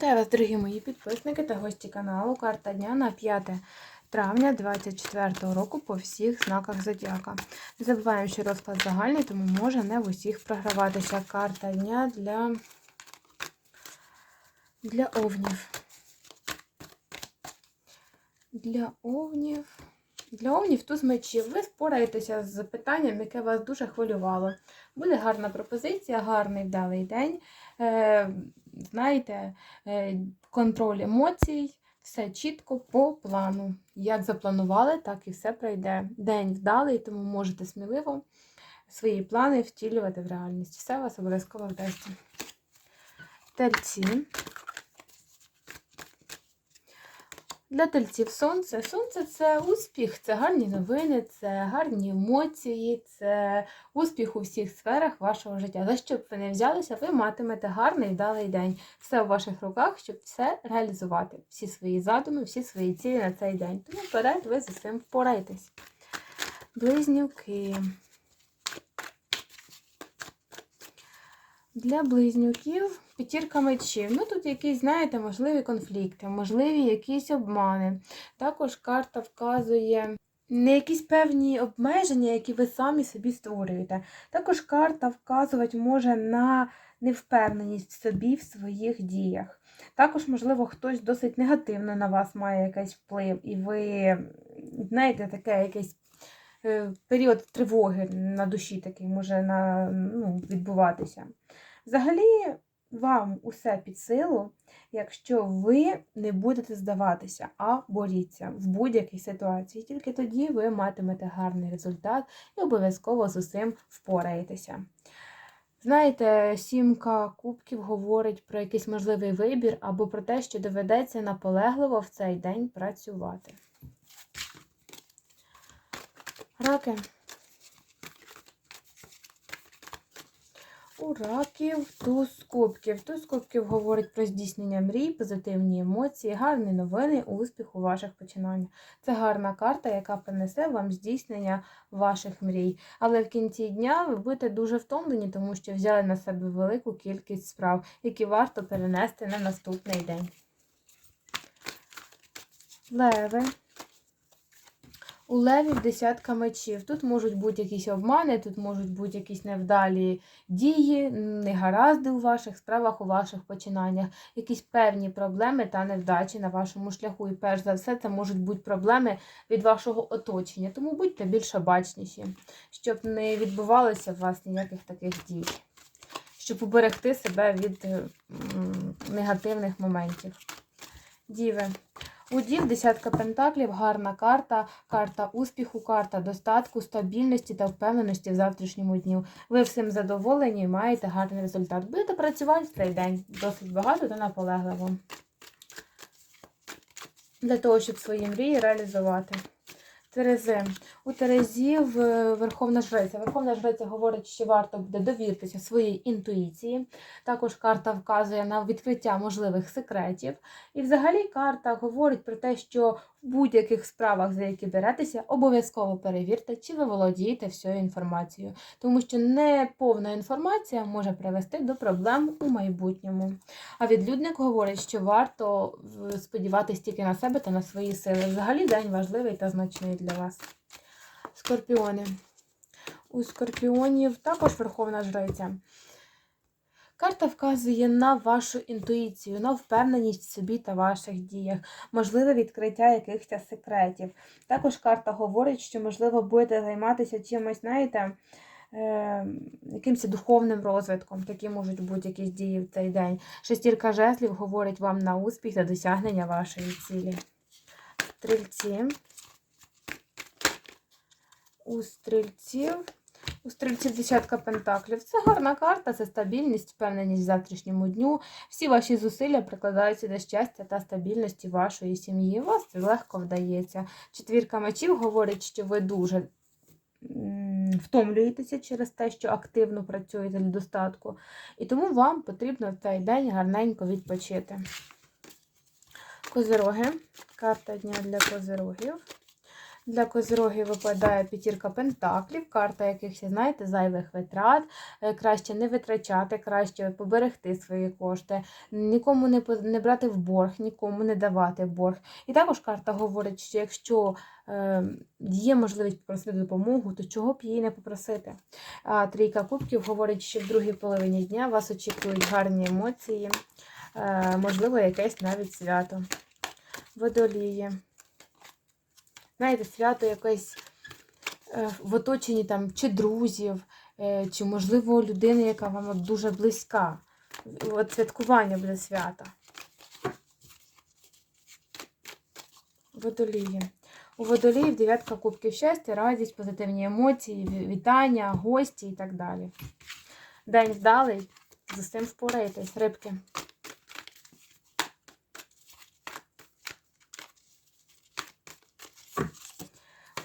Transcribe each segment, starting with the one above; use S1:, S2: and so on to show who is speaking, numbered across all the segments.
S1: Вітаю вас, дорогі мої підписники та гості каналу. Карта дня на 5 травня 2024 року по всіх знаках Зодіака. Не забуваємо, що розклад загальний, тому може не в усіх програватися. Карта дня для, для овнів. Для овнів. Для овнів туз мечів. Ви спораєтеся з питанням, яке вас дуже хвилювало. Буде гарна пропозиція, гарний вдалий день. Е, знаєте, е, контроль емоцій, все чітко по плану. Як запланували, так і все пройде. День вдалий, тому можете сміливо свої плани втілювати в реальність. Все вас обов'язково вдасться. Тельці. Для тельців сонце. Сонце це успіх, це гарні новини, це гарні емоції, це успіх у всіх сферах вашого життя. За що б ви не взялися, ви матимете гарний вдалий день. Все в ваших руках, щоб все реалізувати. Всі свої задуми, всі свої цілі на цей день. Тому вперед ви з цим впораєтесь. Близнюки. Для близнюків п'ятірка мечів. Ну тут якісь, знаєте, можливі конфлікти, можливі якісь обмани. Також карта вказує не якісь певні обмеження, які ви самі собі створюєте. Також карта вказувати може на невпевненість в собі в своїх діях. Також, можливо, хтось досить негативно на вас має якийсь вплив, і ви, знаєте, таке якесь е, період тривоги на душі такий може на, ну, відбуватися. Взагалі, вам усе під силу, якщо ви не будете здаватися, а боріться в будь-якій ситуації. Тільки тоді ви матимете гарний результат і обов'язково з усім впораєтеся. Знаєте, сімка кубків говорить про якийсь можливий вибір або про те, що доведеться наполегливо в цей день працювати. Раки. У раків туз кубків. Туз кубків говорить про здійснення мрій, позитивні емоції, гарні новини, успіх у ваших починаннях. Це гарна карта, яка принесе вам здійснення ваших мрій. Але в кінці дня ви будете дуже втомлені, тому що взяли на себе велику кількість справ, які варто перенести на наступний день. Леви. У левів десятка мечів. Тут можуть бути якісь обмани, тут можуть бути якісь невдалі дії, негаразди у ваших справах, у ваших починаннях, якісь певні проблеми та невдачі на вашому шляху. І перш за все, це можуть бути проблеми від вашого оточення. Тому будьте більш обачніші, щоб не відбувалося у вас ніяких таких дій, щоб уберегти себе від негативних моментів. Діви. У дів десятка пентаклів, гарна карта, карта успіху, карта достатку, стабільності та впевненості в завтрашньому дню. Ви всім задоволені і маєте гарний результат. Будете працювати в цей день досить багато та наполегливо. Для того, щоб свої мрії реалізувати. Терези. У Терезів е, Верховна Жриця. Верховна Жриця говорить, що варто буде довіритися своїй інтуїції. Також карта вказує на відкриття можливих секретів. І взагалі карта говорить про те, що в будь-яких справах, за які беретеся, обов'язково перевірте, чи ви володієте всією інформацією. Тому що неповна інформація може привести до проблем у майбутньому. А відлюдник говорить, що варто сподіватися тільки на себе та на свої сили. Взагалі день важливий та значний для вас. Скорпіони. У скорпіонів також Верховна Жриця. Карта вказує на вашу інтуїцію, на впевненість в собі та ваших діях, можливе відкриття якихось секретів. Також карта говорить, що, можливо, будете займатися чимось, знаєте, е, якимось духовним розвитком. Такі можуть бути якісь дії в цей день. Шестірка жезлів говорить вам на успіх та досягнення вашої цілі. Стрільці. У стрільців. У стрільців десятка пентаклів. Це гарна карта, це стабільність, впевненість в завтрашньому дню. Всі ваші зусилля прикладаються до щастя та стабільності вашої сім'ї. Вас це легко вдається. Четвірка мечів говорить, що ви дуже втомлюєтеся через те, що активно працюєте для достатку. І тому вам потрібно в цей день гарненько відпочити. Козироги. Карта дня для козирогів. Для козирогів випадає п'ятірка пентаклів, карта якихось, знаєте, зайвих витрат. Е, Краще не витрачати, краще поберегти свої кошти, нікому не, не брати в борг, нікому не давати борг. І також карта говорить, що якщо е, є можливість попросити допомогу, то чого б її не попросити. А трійка кубків говорить, що в другій половині дня вас очікують гарні емоції, е, можливо, якесь навіть свято. Водолії. Знаєте, свято якесь е, в оточенні там чи друзів, е, чи, можливо, людини, яка вам дуже близька. От святкування буде свята. Водолії. У водоліїв дев'ятка кубків щастя, радість, позитивні емоції, вітання, гості і так далі. День вдалий, з усім впораєтесь, рибки.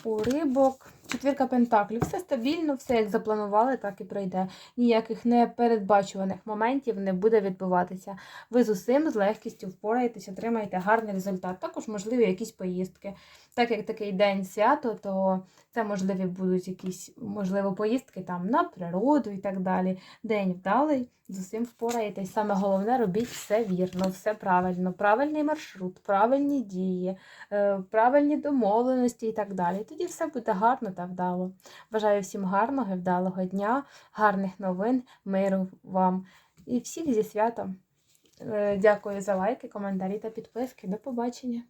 S1: У рибок четвірка пентаклів. Все стабільно, все як запланували, так і пройде. Ніяких непередбачуваних моментів не буде відбуватися. Ви з усім з легкістю впораєтесь, отримаєте гарний результат. Також можливі якісь поїздки. Так як такий день свято, то це можливі будуть якісь, можливо, поїздки там на природу і так далі. День вдалий, з усім впораєтесь. Саме головне, робіть все вірно, все правильно, правильний маршрут, правильні дії, е, правильні домовленості і так далі. Тоді все буде гарно та вдало. Бажаю всім гарного і вдалого дня, гарних новин, миру вам і всіх зі святом. Е, Дякую за лайки, коментарі та підписки. До побачення!